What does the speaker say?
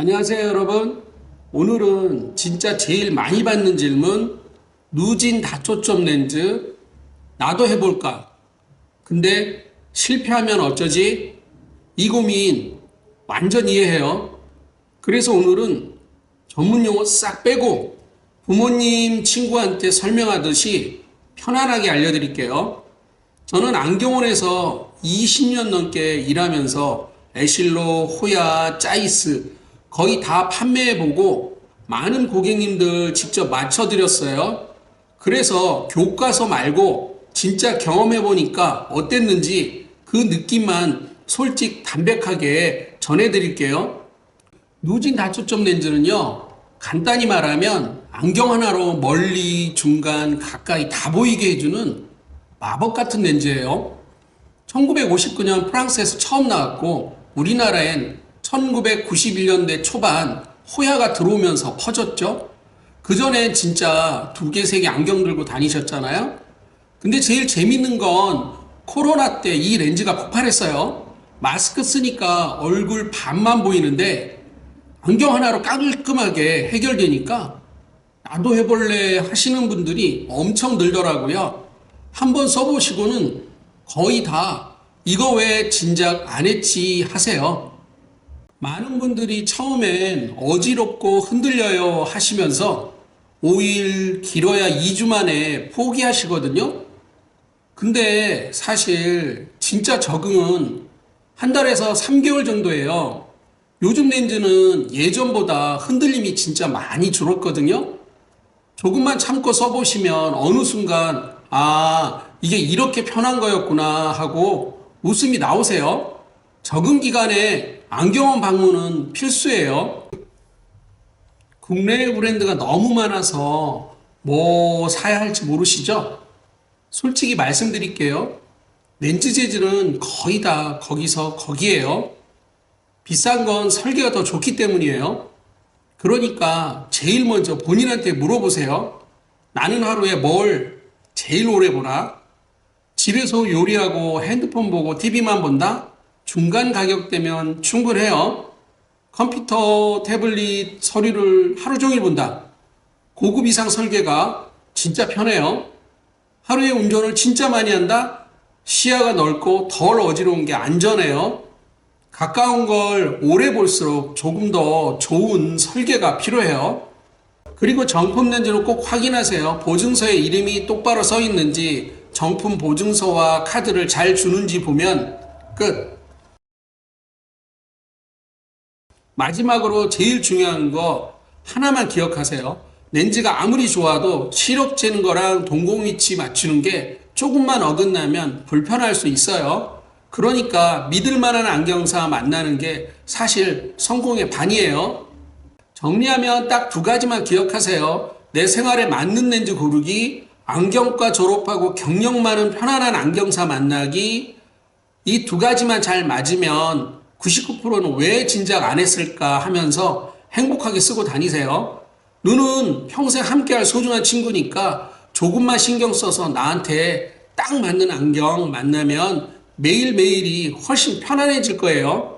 안녕하세요, 여러분. 오늘은 진짜 제일 많이 받는 질문, 누진 다초점 렌즈, 나도 해볼까? 근데 실패하면 어쩌지? 이 고민 완전 이해해요. 그래서 오늘은 전문 용어 싹 빼고 부모님, 친구한테 설명하듯이 편안하게 알려드릴게요. 저는 안경원에서 20년 넘게 일하면서 에실로, 호야, 짜이스 거의 다 판매해보고 많은 고객님들 직접 맞춰드렸어요. 그래서 교과서 말고 진짜 경험해보니까 어땠는지 그 느낌만 솔직 담백하게 전해드릴게요. 누진 다초점 렌즈는요, 간단히 말하면 안경 하나로 멀리, 중간, 가까이 다 보이게 해주는 마법 같은 렌즈예요. 1959년 프랑스에서 처음 나왔고 우리나라엔 1991년대 초반 호야가 들어오면서 퍼졌죠. 그 전엔 진짜 두 개, 세 개 안경 들고 다니셨잖아요. 근데 제일 재밌는 건 코로나 때 이 렌즈가 폭발했어요. 마스크 쓰니까 얼굴 반만 보이는데 안경 하나로 깔끔하게 해결되니까 나도 해볼래 하시는 분들이 엄청 늘더라고요. 한번 써보시고는 거의 다 이거 왜 진작 안 했지 하세요. 많은 분들이 처음엔 어지럽고 흔들려요 하시면서 5일 길어야 2주 만에 포기하시거든요. 근데 사실 진짜 적응은 한 달에서 3개월 정도예요. 요즘 렌즈는 예전보다 흔들림이 진짜 많이 줄었거든요. 조금만 참고 써보시면 어느 순간 아 이게 이렇게 편한 거였구나 하고 웃음이 나오세요. 적응 기간에 안경원 방문은 필수예요. 국내 브랜드가 너무 많아서 뭐 사야 할지 모르시죠? 솔직히 말씀드릴게요. 렌즈 재질은 거의 다 거기서 거기에요. 비싼 건 설계가 더 좋기 때문이에요. 그러니까 제일 먼저 본인한테 물어보세요. 나는 하루에 뭘 제일 오래 보나? 집에서 요리하고 핸드폰 보고 TV만 본다? 중간 가격대면 충분해요. 컴퓨터, 태블릿, 서류를 하루 종일 본다. 고급 이상 설계가 진짜 편해요. 하루에 운전을 진짜 많이 한다? 시야가 넓고 덜 어지러운 게 안전해요. 가까운 걸 오래 볼수록 조금 더 좋은 설계가 필요해요. 그리고 정품 렌즈는 꼭 확인하세요. 보증서에 이름이 똑바로 써 있는지, 정품 보증서와 카드를 잘 주는지 보면 끝. 마지막으로 제일 중요한 거 하나만 기억하세요. 렌즈가 아무리 좋아도 시력 재는 거랑 동공 위치 맞추는 게 조금만 어긋나면 불편할 수 있어요. 그러니까 믿을 만한 안경사 만나는 게 사실 성공의 반이에요. 정리하면 딱 두 가지만 기억하세요. 내 생활에 맞는 렌즈 고르기, 안경과 졸업하고 경력 많은 편안한 안경사 만나기, 이 두 가지만 잘 맞으면 99%는 왜 진작 안 했을까 하면서 행복하게 쓰고 다니세요. 눈은 평생 함께할 소중한 친구니까 조금만 신경 써서 나한테 딱 맞는 안경 만나면 매일매일이 훨씬 편안해질 거예요.